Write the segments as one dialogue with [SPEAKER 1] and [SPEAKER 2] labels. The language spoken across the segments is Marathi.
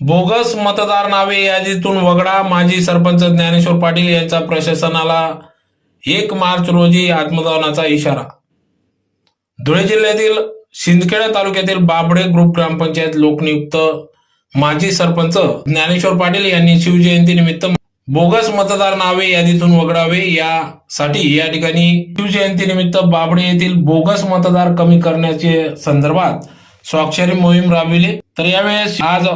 [SPEAKER 1] बोगस मतदार नावे यादीतून वगळा माजी सरपंच ज्ञानेश्वर पाटील यांचा प्रशासनाला एक मार्च रोजी आत्मदानाचा इशारा. धुळे जिल्ह्यातील शिंदखेडा तालुक्यातील बाबडे ग्रुप ग्रामपंचायत लोकनियुक्त माजी सरपंच ज्ञानेश्वर पाटील यांनी शिवजयंती निमित्त बोगस मतदार नावे यादीतून वगळावे यासाठी या ठिकाणी शिवजयंती निमित्त बाबडे येथील बोगस मतदार कमी करण्याचे संदर्भात स्वाक्षरी मोहीम राबविली. तर यावेळेस आज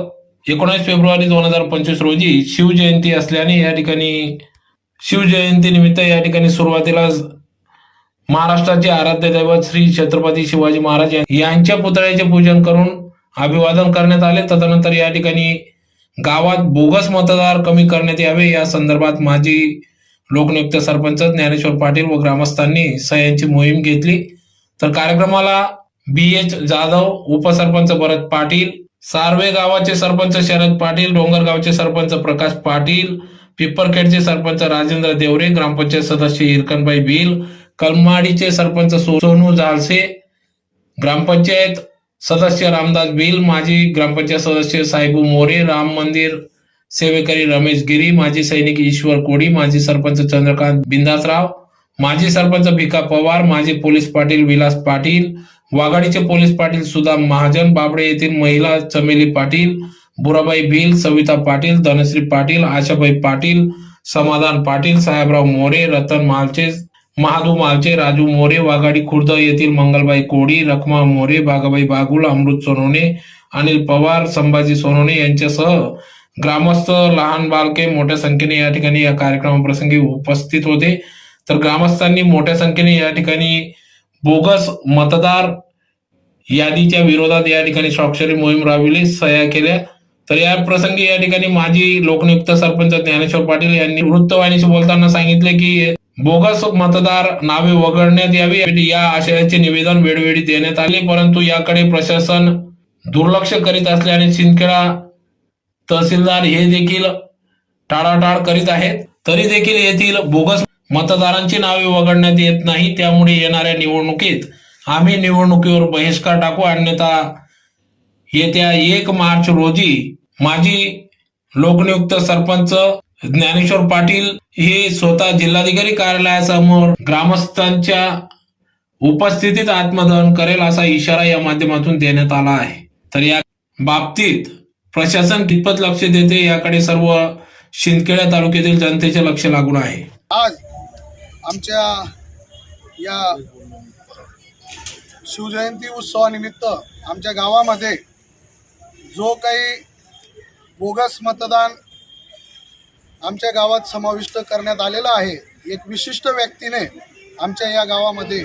[SPEAKER 1] एकोणीस फेब्रुवारी दोन हजार पंचवीस रोजी शिवजयंती असल्याने या ठिकाणी शिवजयंती निमित्त या ठिकाणी सुरुवातीला महाराष्ट्राचे आराध्य दैवत श्री छत्रपती शिवाजी महाराज यांच्या पुतळ्याचे पूजन करून अभिवादन करण्यात आले. तदनंतर या ठिकाणी गावात बोगस मतदार कमी करण्यात यावे. या संदर्भात माजी लोकनियुक्त सरपंच ज्ञानेश्वर पाटील व ग्रामस्थांनी सह्यांची मोहीम घेतली. तर कार्यक्रमाला बी एच जाधव उपसरपंच भरत पाटील सार्वे गावाचे सरपंच शरद पाटील डोंगरगावचे सरपंच प्रकाश पाटील पिपरखेडचे सरपंच राजेंद्र देवरे ग्रामपंचायत सदस्य हिरकनबाई बिल कलमाडीचे सरपंच सोनू झालसे ग्रामपंचायत सदस्य रामदास बिल माजी ग्रामपंचायत सदस्य साहेबू मोरे राम मंदिर सेवेकरी रमेश गिरी माजी सैनिक ईश्वर कोडी माजी सरपंच चंद्रकांत बिंदासराव माजी सरपंच भिका पवार माजी पोलीस पाटील विलास पाटील वाघाडीचे पोलीस पाटील सुदाम महाजन बाबडे येथील महिला चमेली पाटील बुराबाई भिल सविता पाटील धनश्री पाटील आशाबाई पाटील समाधान पाटील साहेबराव मोरे रतन मालचे महादू मालचे राजू मोरे वाघाडी खुर्द येथील मंगलबाई कोडी रखमा मोरे बागाबाई बागुल अमृत सोनवणे अनिल पवार संभाजी सोनवणे यांच्यासह ग्रामस्थ लहान बालके मोठ्या संख्येने या ठिकाणी या कार्यक्रमाप्रसंगी उपस्थित होते. तर ग्रामस्थांनी मोठ्या संख्येने या ठिकाणी बोगस मतदार यादीच्या विरोधात या ठिकाणी स्वाक्षरी मोहीम राबविली सह्या केल्या. तर या प्रसंगी या ठिकाणी माजी लोकनियुक्त सरपंच ज्ञानेश्वर पाटील यांनी वृत्तवाहिनीशी बोलताना सांगितले की बोगस मतदार नावे वगळण्यात यावी या आशयाचे निवेदन वेळोवेळी देण्यात आले परंतु याकडे प्रशासन दुर्लक्ष करीत असल्याने शिंदखेडा तहसीलदार हे देखील टाळाटाळ करीत आहेत. तरी देखील येथील बोगस मतदारांची नावे वगळण्यात येत नाही त्यामुळे येणाऱ्या निवडणुकीत आम्ही निवडणुकीवर बहिष्कार टाकू. अन्यथा येत्या एक मार्च रोजी माजी लोकनियुक्त सरपंच ज्ञानेश्वर पाटील हे स्वतः जिल्हाधिकारी कार्यालयासमोर ग्रामस्थांच्या उपस्थितीत आत्मदहन करेल असा इशारा या माध्यमातून देण्यात आला आहे. तर या बाबतीत प्रशासन कितपत लक्ष देते याकडे सर्व शिंदखेडा तालुक्यातील जनतेचे लक्ष लागून आहे.
[SPEAKER 2] आज आमच्या या शिवजयंती उत्सवानिमित्त आमच्या गावामध्ये जो काही बोगस मतदान आमच्या गावात समाविष्ट करण्यात आलेला आहे एक विशिष्ट व्यक्तीने आमच्या या गावामध्ये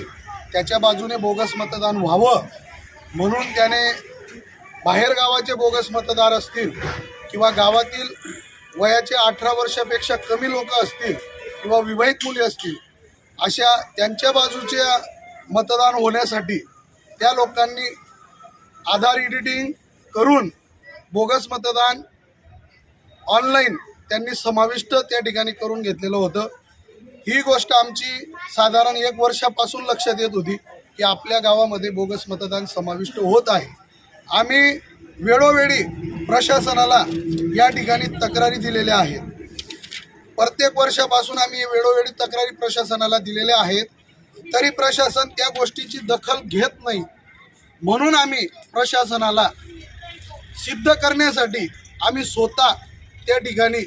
[SPEAKER 2] त्याच्या बाजूने बोगस मतदान व्हावं म्हणून त्याने बाहेर गावाचे बोगस मतदार असतील किंवा गावातील वयाचे अठरा वर्षापेक्षा कमी लोक असतील किंवा विवाहित मुली असतील अशा त्यांच्या बाजूच्या मतदान होण्यासाठी त्या लोकांनी आधार एडिटिंग करून बोगस मतदान ऑनलाईन त्यांनी समाविष्ट त्या ठिकाणी करून घेतलेलं होतं. ही गोष्ट आमची साधारण एक वर्षापासून लक्षात येत होती की आपल्या गावामध्ये बोगस मतदान समाविष्ट होत आहे. आम्ही वेळोवेळी प्रशासनाला या ठिकाणी तक्रारी दिलेल्या आहेत. प्रत्येक वर्षापासून आम्ही वेळोवेळी तक्रारी प्रशासनाला दिलेल्या आहेत. तरी प्रशासन त्या गोष्टीची दखल घेत नाही. म्हणून आम्ही प्रशासनाला सिद्ध करण्यासाठी आम्ही स्वतः त्या ठिकाणी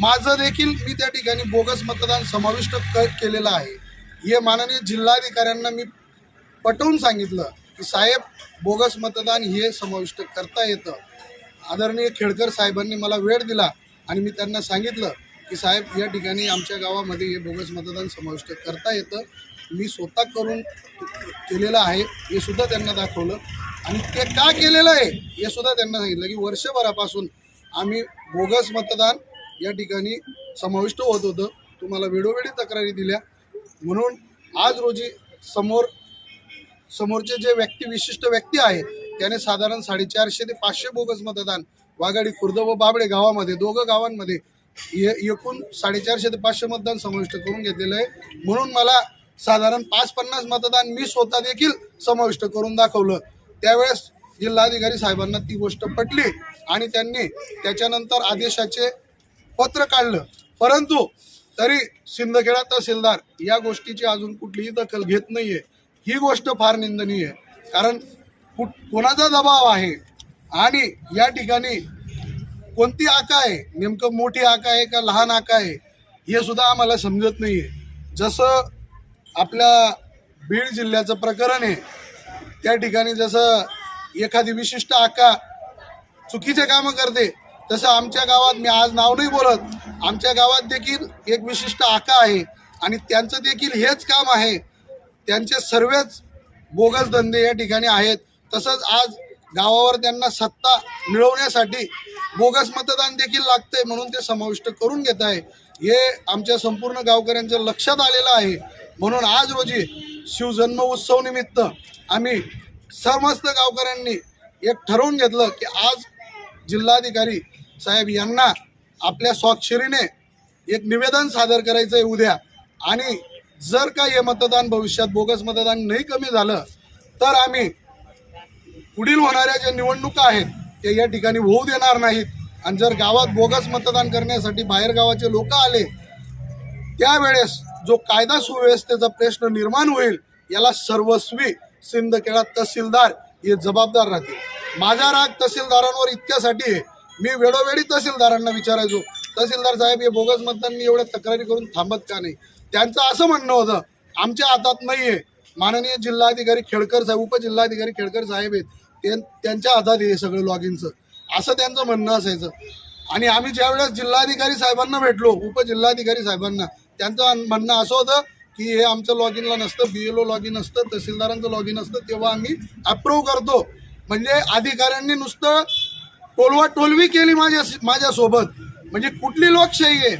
[SPEAKER 2] माझं देखील मी त्या ठिकाणी बोगस मतदान समाविष्ट क केलेलं आहे. हे माननीय जिल्हाधिकाऱ्यांना मी पटवून सांगितलं की साहेब बोगस मतदान हे समाविष्ट करता येतं. आदरणीय खेडकर साहेबांनी मला वेळ दिला आणि मी त्यांना सांगितलं की साहेब या ठिकाणी आमच्या गावामध्ये हे बोगस मतदान समाविष्ट करता येतं. मी स्वतः करून केलेलं आहे हे सुद्धा त्यांना दाखवलं. आणि ते का केलेलं आहे हे सुद्धा त्यांना सांगितलं की वर्षभरापासून आम्ही बोगस मतदान या ठिकाणी समाविष्ट होत होतं. तुम्हाला वेळोवेळी तक्रारी दिल्या. म्हणून आज रोजी समोर समोरचे जे व्यक्ती विशिष्ट व्यक्ती आहेत त्याने साधारण साडेचारशे ते पाचशे बोगस मतदान वाघाडी खुर्द व बाबडे गावामध्ये दोघं गावांमध्ये एकूण साडेचारशे ते पाचशे मतदान समाविष्ट करून घेतलेलं आहे. म्हणून मला साधारण पाच पन्नास मतदान मी स्वतः देखील समाविष्ट करून दाखवलं. त्यावेळेस जिल्हाधिकारी साहेबांना ती गोष्ट पटली आणि त्यांनी त्याच्यानंतर आदेशाचे पत्र काढलं. परंतु तरी सिंदखेडा तहसीलदार या गोष्टीची अजून कुठलीही दखल घेत नाहीये. ही गोष्ट फार निंदनीय आहे. कारण कुठ कोणाचा दबाव आहे? आणि या ठिकाणी कोणती आका आहे? नेमकं मोठी आका आहे का लहान आका आहे? हे सुद्धा आम्हाला समजत नाही आहे जसं आपल्या बीड जिल्ह्याचं प्रकरण आहे त्या ठिकाणी जसं एखादी विशिष्ट आका चुकीचे कामं करते तसं आमच्या गावात मी आज नाव नाही बोलत. आमच्या गावात देखील एक विशिष्ट आका आहे आणि त्यांचं देखील हेच काम आहे. त्यांचे सर्वच बोगस धंदे या ठिकाणी आहेत. तसंच आज गावावर त्यांना सत्ता मिळवण्यासाठी बोगस मतदान देखील लागतंय म्हणून ते समाविष्ट करून घेत आहे. हे आमच्या संपूर्ण गावकऱ्यांच्या लक्षात आलेलं आहे. म्हणून आज रोजी शिवजन्म उत्सव निमित्त आम्ही समस्त गावकऱ्यांनी एक ठरवून घेतलं की आज जिल्हाधिकारी साहेब यांना आपल्या स्वाक्षरीने एक निवेदन सादर करायचं आहे उद्या. आणि जर का हे मतदान भविष्यात बोगस मतदान नाही कमी झालं तर आम्ही पुढील होणाऱ्या ज्या निवडणुका आहेत त्या या ठिकाणी होऊ देणार नाहीत. आणि जर गावात बोगस मतदान करण्यासाठी बाहेर गावाचे लोक आले त्यावेळेस जो कायदा सुव्यवस्थेचा प्रश्न निर्माण होईल याला सर्वस्वी सिंदखेडा तहसीलदार हे जबाबदार राहतील. माझा राग तहसीलदारांवर इतक्यासाठी आहे. मी वेळोवेळी तहसीलदारांना विचारायचो तहसीलदार साहेब हे बोगस मतदान मी एवढ्या तक्रारी करून थांबत का नाही? त्यांचं असं म्हणणं होतं आमच्या हातात नाही आहे माननीय जिल्हाधिकारी खेडकर साहेब उपजिल्हाधिकारी खेडकर साहेब आहेत. त्यांच्या आधारे हे सगळं लॉगिनचं असं त्यांचं म्हणणं असायचं. आणि आम्ही ज्यावेळेस जिल्हाधिकारी साहेबांना भेटलो उपजिल्हाधिकारी साहेबांना त्यांचं म्हणणं असं होतं की हे आमचं लॉग इनला नसतं B L O log in असतं तहसीलदारांचं लॉग इन असतं तेव्हा आम्ही अप्रूव्ह करतो. म्हणजे अधिकाऱ्यांनी नुसतं टोलवा टोलवी केली माझ्या माझ्यासोबत म्हणजे कुठली लोकशाही आहे?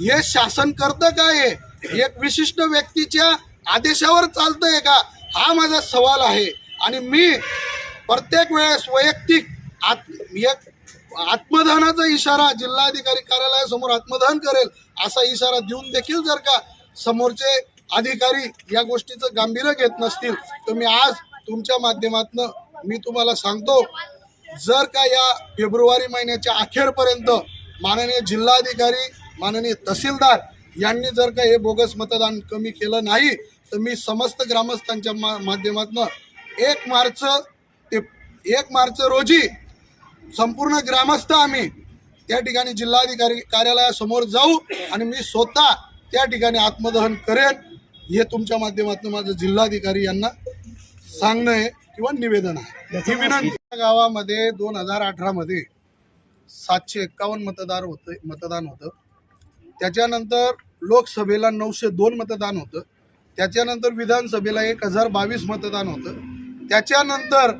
[SPEAKER 2] हे शासन करतं काय आहे एक विशिष्ट व्यक्तीच्या आदेशावर चालतंय का? हा माझा सवाल आहे. आणि मी प्रत्येक वेळेस वैयक्तिक आत एक आत्मदहनाचा इशारा जिल्हाधिकारी कार्यालयासमोर आत्मदहन करेल असा इशारा देऊन देखील जर का समोरचे अधिकारी या गोष्टीचं गांभीर्य घेत नसतील तर मी आज तुमच्या माध्यमातनं मी तुम्हाला सांगतो जर का या फेब्रुवारी महिन्याच्या अखेरपर्यंत माननीय जिल्हाधिकारी माननीय तहसीलदार यांनी जर का हे बोगस मतदान कमी केलं नाही तर मी समस्त ग्रामस्थांच्या मा माध्यमातनं एक मार्च एक मार्च रोजी संपूर्ण ग्रामस्थ आम्ही त्या ठिकाणी जिल्हाधिकारी कार्यालयासमोर जाऊ आणि मी स्वतः त्या ठिकाणी आत्मदहन करेन हे तुमच्या माध्यमातून माझं जिल्हाधिकारी यांना सांगणं आहे किंवा निवेदन आहे. ही विनंती गावामध्ये दोन हजार अठरामध्ये सातशे एक्कावन्न मतदार होते मतदान होतं. त्याच्यानंतर लोकसभेला नऊशे दोन मतदान होतं. त्याच्यानंतर विधानसभेला एक हजार बावीस मतदान होतं. त्याच्यानंतर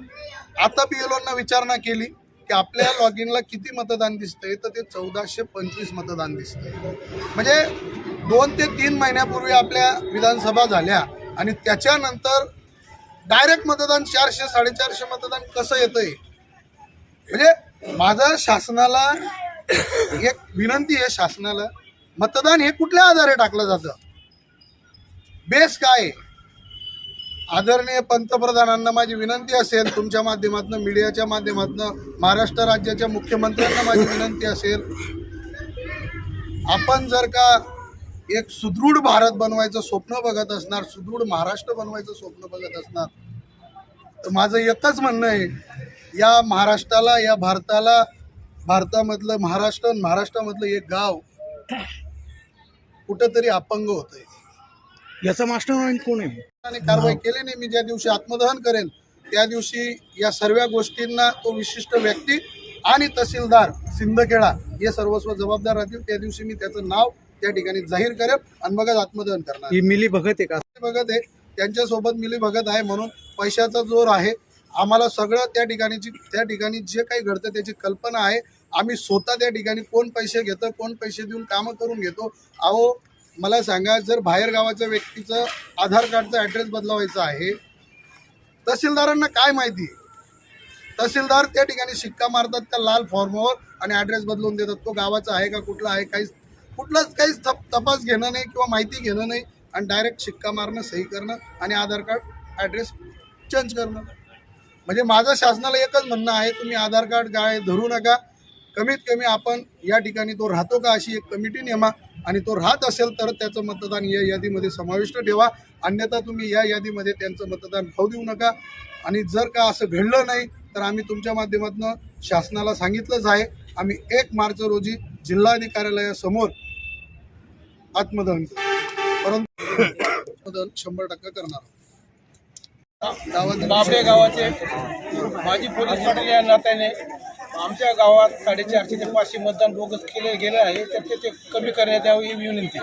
[SPEAKER 2] आता बी एल विचारणा केली की आपल्या लॉग इनला किती मतदान दिसतंय तर ते चौदाशे पंचवीस मतदान दिसतंय. म्हणजे दोन ते तीन महिन्यापूर्वी आपल्या विधानसभा झाल्या आणि त्याच्यानंतर डायरेक्ट मतदान चारशे साडेचारशे मतदान कसं येतंय? म्हणजे माझं शासनाला एक विनंती आहे शासनाला मतदान हे कुठल्या आधारे टाकलं जातं? बेस काय आहे? आदरणीय पंतप्रधानांना माझी विनंती असेल तुमच्या माध्यमातून मीडियाच्या माध्यमातून महाराष्ट्र राज्याच्या मुख्यमंत्र्यांना माझी विनंती असेल. आपण जर का एक सुदृढ भारत बनवायचं स्वप्न बघत असणार सुदृढ महाराष्ट्र बनवायचं स्वप्न बघत असणार तर माझं एकच म्हणणं आहे या महाराष्ट्राला या भारताला भारतामधलं महाराष्ट्र महाराष्ट्रामधलं एक गाव कुठंतरी अपंग होतंय.
[SPEAKER 3] याचा मास्टर माइंड कोण आहे?
[SPEAKER 2] कारवाई केली नाही मी ज्या दिवशी आत्मदहन करेन त्या दिवशी या सर्व गोष्टींना तो विशिष्ट व्यक्ती आणि तहसीलदार सिंदखेडा हे सर्वस्व जबाबदार राहतील. त्या दिवशी मी त्याचं नाव त्या ठिकाणी जाहीर करेन आणि मगच आत्मदहन करणार.
[SPEAKER 3] ही मिली भगत आहे का?
[SPEAKER 2] बघत आहे. त्यांच्यासोबत मिली भगत आहे म्हणून पैशाचा जोर आहे. आम्हाला सगळं त्या ठिकाणीची त्या ठिकाणी जे काही घडतं त्याची कल्पना आहे. आम्ही स्वतः त्या ठिकाणी कोण पैसे घेतं कोण पैसे देऊन कामं करून घेतो. अहो मला सांगा जर बाहेर गावाच्या व्यक्तीचं आधार कार्डचा ॲड्रेस बदलवायचा आहे तहसीलदारांना काय माहिती? तहसीलदार त्या ठिकाणी शिक्का मारतात त्या लाल फॉर्मवर आणि ॲड्रेस बदलून देतात? तो गावाचा आहे का कुठला आहे? काहीच कुठलाच काहीच तप तपास घेणं नाही किंवा माहिती घेणं नाही आणि डायरेक्ट शिक्का मारणं सही करणं आणि आधार कार्ड ॲड्रेस चेंज करणं. म्हणजे माझं शासनाला एकच म्हणणं आहे तुम्ही आधार कार्ड काय धरू नका कमीत कमी आपण या ठिकाणी तो राहतो का अशी एक कमिटी नेमा आणि तो राहत असेल तर त्याचं मतदान या यादीमध्ये समाविष्ट ठेवा. अन्यथा तुम्ही या यादीमध्ये त्यांचं मतदान होऊ देऊ नका. आणि जर का असं घडलं नाही तर आम्ही तुमच्या माध्यमातून शासनाला सांगितलंच आहे. आम्ही एक मार्च रोजी जिल्हाधिकार्यालयासमोर आत्मदहन परंतु आत्मदहन शंभर टक्के करणार
[SPEAKER 4] बाबडे गावाचे माजी पोलीस पाटील या नात्याने आमच्या गावात साडेचारशे ते पाचशे मतदान बोगस केले गेले आहे तर ते ते कमी करण्यात यावे ही विनंती.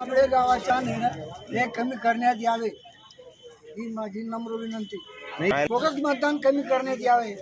[SPEAKER 5] आपल्या गावाच्या निर्णय हे कमी करण्यात यावे. ही माझी नम्र विनंती. बोगस मतदान कमी करण्यात यावे.